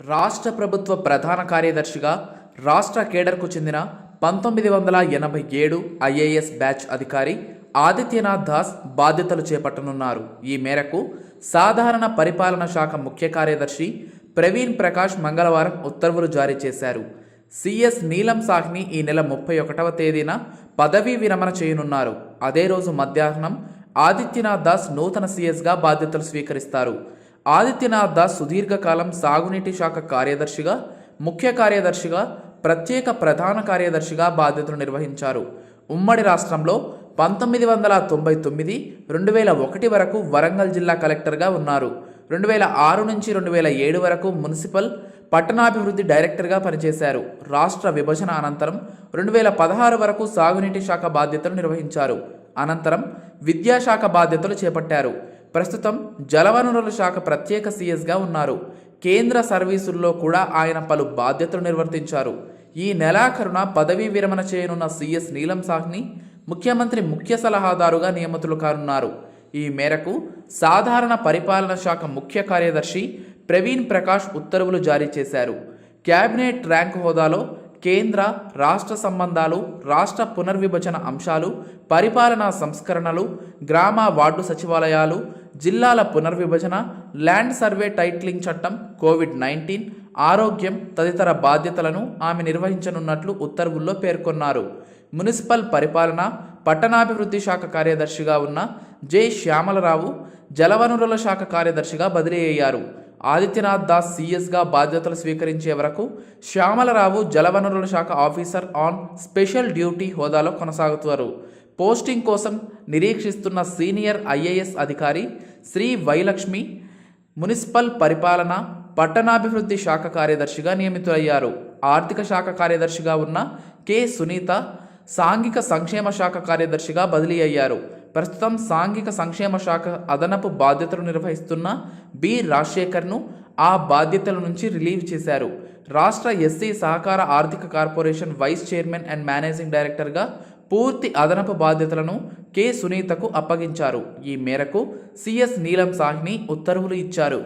రాష్ట్ర ప్రభుత్వ ప్రధాన కార్యదర్శిగా రాష్ట్ర కేడర్కు చెందిన పంతొమ్మిది వందల ఎనభై ఏడు ఐఏఎస్ బ్యాచ్ అధికారి ఆదిత్యనాథ్ దాస్ బాధ్యతలు చేపట్టనున్నారు. ఈ మేరకు సాధారణ పరిపాలన శాఖ ముఖ్య కార్యదర్శి ప్రవీణ్ ప్రకాష్ మంగళవారం ఉత్తర్వులు జారీ చేశారు. సిఎస్ నీలం సాహ్ని ఈ నెల ముప్పై ఒకటవ తేదీన పదవీ విరమణ చేయనున్నారు. అదే రోజు మధ్యాహ్నం ఆదిత్యనాథ్ దాస్ నూతన సీఎస్గా బాధ్యతలు స్వీకరిస్తారు. ఆదిత్యనాథ్ దాస్ సుదీర్ఘకాలం సాగునీటి శాఖ కార్యదర్శిగా ముఖ్య కార్యదర్శిగా ప్రత్యేక ప్రధాన కార్యదర్శిగా బాధ్యతలు నిర్వహించారు. ఉమ్మడి రాష్ట్రంలో పంతొమ్మిది వందల తొంభై తొమ్మిది రెండు వేల ఒకటి వరకు వరంగల్ జిల్లా కలెక్టర్గా ఉన్నారు. రెండు వేల ఆరు నుంచి రెండు వేల ఏడు వరకు మున్సిపల్ పట్టణాభివృద్ధి డైరెక్టర్గా పనిచేశారు. రాష్ట్ర విభజన అనంతరం రెండు వేల పదహారు వరకు సాగునీటి శాఖ బాధ్యతలు నిర్వహించారు. అనంతరం విద్యాశాఖ బాధ్యతలు చేపట్టారు. ప్రస్తుతం జలవనరుల శాఖ ప్రత్యేక సీఎస్గా ఉన్నారు. కేంద్ర సర్వీసుల్లో కూడా ఆయన పలు బాధ్యతలు నిర్వర్తించారు. ఈ నెలాఖరున పదవీ విరమణ చేయనున్న సీఎస్ నీలం సాహ్ని ముఖ్యమంత్రి ముఖ్య సలహాదారుగా నియమితులు కానున్నారు. ఈ మేరకు సాధారణ పరిపాలన శాఖ ముఖ్య కార్యదర్శి ప్రవీణ్ ప్రకాష్ ఉత్తర్వులు జారీ చేశారు. క్యాబినెట్ ర్యాంక్ హోదాలో కేంద్ర రాష్ట్ర సంబంధాలు రాష్ట్ర పునర్విభజన అంశాలు పరిపాలనా సంస్కరణలు గ్రామ వార్డు సచివాలయాలు జిల్లాల పునర్విభజన ల్యాండ్ సర్వే టైట్లింగ్ చట్టం కోవిడ్ నైన్టీన్ ఆరోగ్యం తదితర బాధ్యతలను ఆమె నిర్వహించనున్నట్లు ఉత్తర్వుల్లో పేర్కొన్నారు. మున్సిపల్ పరిపాలన పట్టణాభివృద్ధి శాఖ కార్యదర్శిగా ఉన్న జె. శ్యామలరావు జలవనరుల శాఖ కార్యదర్శిగా బదిలీ అయ్యారు. ఆదిత్యనాథ్ దాస్ సీఎస్గా బాధ్యతలు స్వీకరించే వరకు శ్యామలరావు జలవనరుల శాఖ ఆఫీసర్ ఆన్ స్పెషల్ డ్యూటీ హోదాలో కొనసాగుతారు పోస్టింగ్ కోసం నిరీక్షిస్తున్న సీనియర్ ఐఏఎస్ అధికారి శ్రీ వైలక్ష్మి మున్సిపల్ పరిపాలన పట్టణాభివృద్ధి శాఖ కార్యదర్శిగా నియమితులయ్యారు. ఆర్థిక శాఖ కార్యదర్శిగా ఉన్న కె సునీత సాంఘిక సంక్షేమ శాఖ కార్యదర్శిగా బదిలీ అయ్యారు. ప్రస్తుతం సాంఘిక సంక్షేమ శాఖ అదనపు బాధ్యతలు నిర్వహిస్తున్న బి. రాజశేఖర్ను ఆ బాధ్యతల నుంచి రిలీవ్ చేశారు. రాష్ట్ర ఎస్సీ సహకార ఆర్థిక corporation vice chairman and managing డైరెక్టర్గా పూర్తి అదనపు బాధ్యతలను కె. సునీతకు అప్పగించారు. ఈ మేరకు సిఎస్ నీలం సాహ్ని ఉత్తర్వులు ఇచ్చారు.